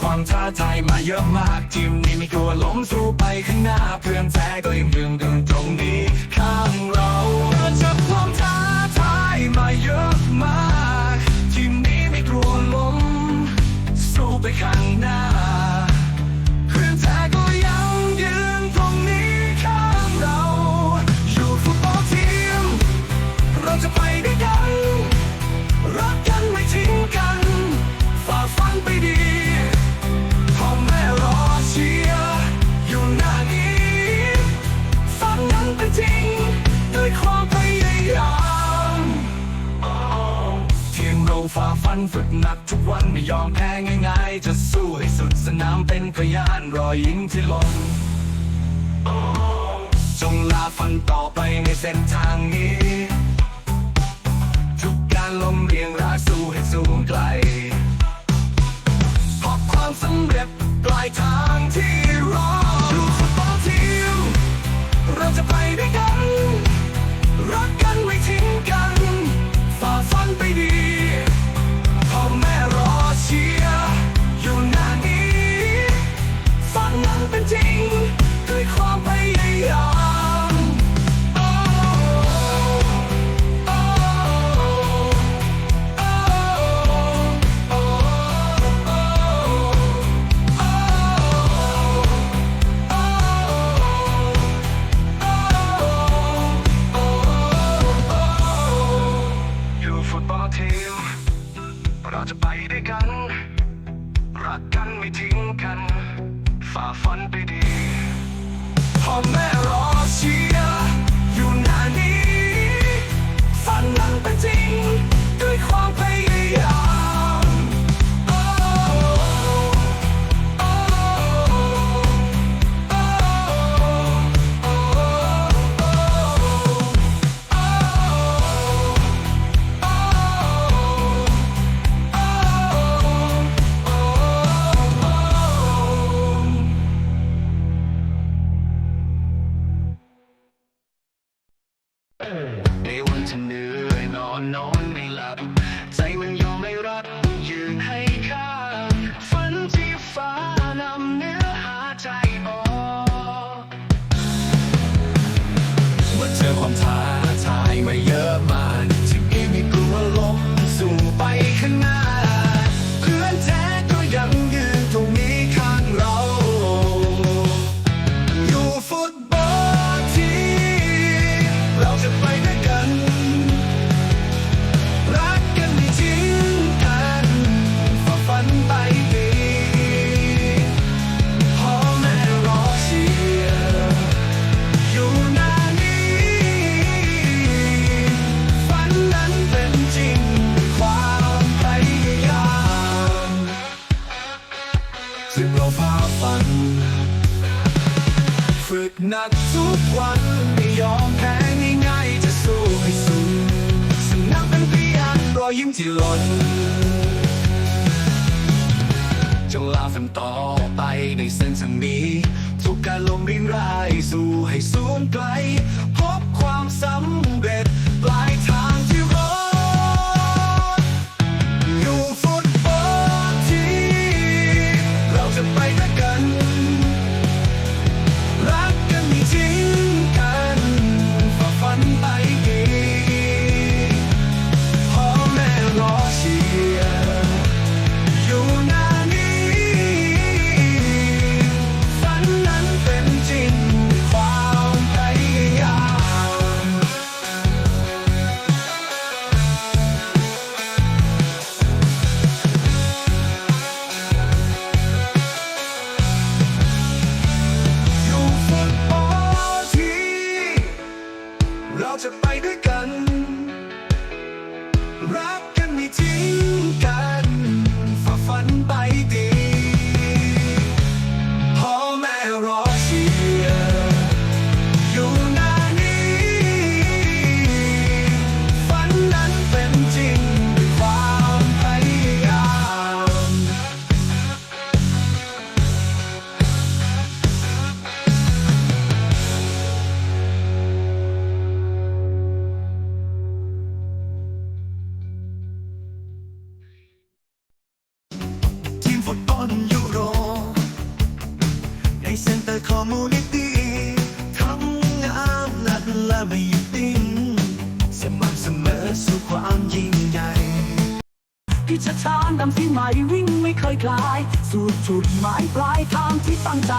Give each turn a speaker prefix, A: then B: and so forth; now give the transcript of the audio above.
A: ความท้าทายมาเยอะมากทีมนี้ไม่กลัวล้มสู้ไปข้างหน้าเพื่อนแท้ก็ยังยืนตรงนี้ข้างเราเราจะความท้า ฝ่าฟันฝึกหนักทุกวันไม่ยอมแพ้ง่ายๆ จะสู้ให้สุดสนามเป็นพยานรอยยิ้มที่ลงจงลาฟันต่อไปในเส้นทางนี้ ทุกการลมเรียงรากสู้ให้สูงไกลพบความสำเร็จปลายทาง เราจะไปด้วยกัน รักกันไม่ทิ้งกัน ฝ่าฟันไปดีพ่อแม่รอชี ในวันที่เหนื่อยนอนนอนไม่หลับใจ ซึ่งเราฝ่าฟัน ฝึกหนักทุกวันไม่ยอมแพ้ง่ายๆจะสู้ให้สุดสนามเป็นพยานรอยยิ้มที่หล่นจงลาฝันต่อไปในเส้นทางนี้ ทุกการลงรินรายสู้ให้สูงไกล
B: ซ็นเตอร์คอมมูนิตี้ทำงานหนักและไม่หยุดนิ่งสม่ำเสมอสู่ความยิ่งใหญ่
C: พิชชานดำที่ใหม่วิ่งไม่เคยคลาย สู่จุดหมายปลายทางที่ตั้งใจ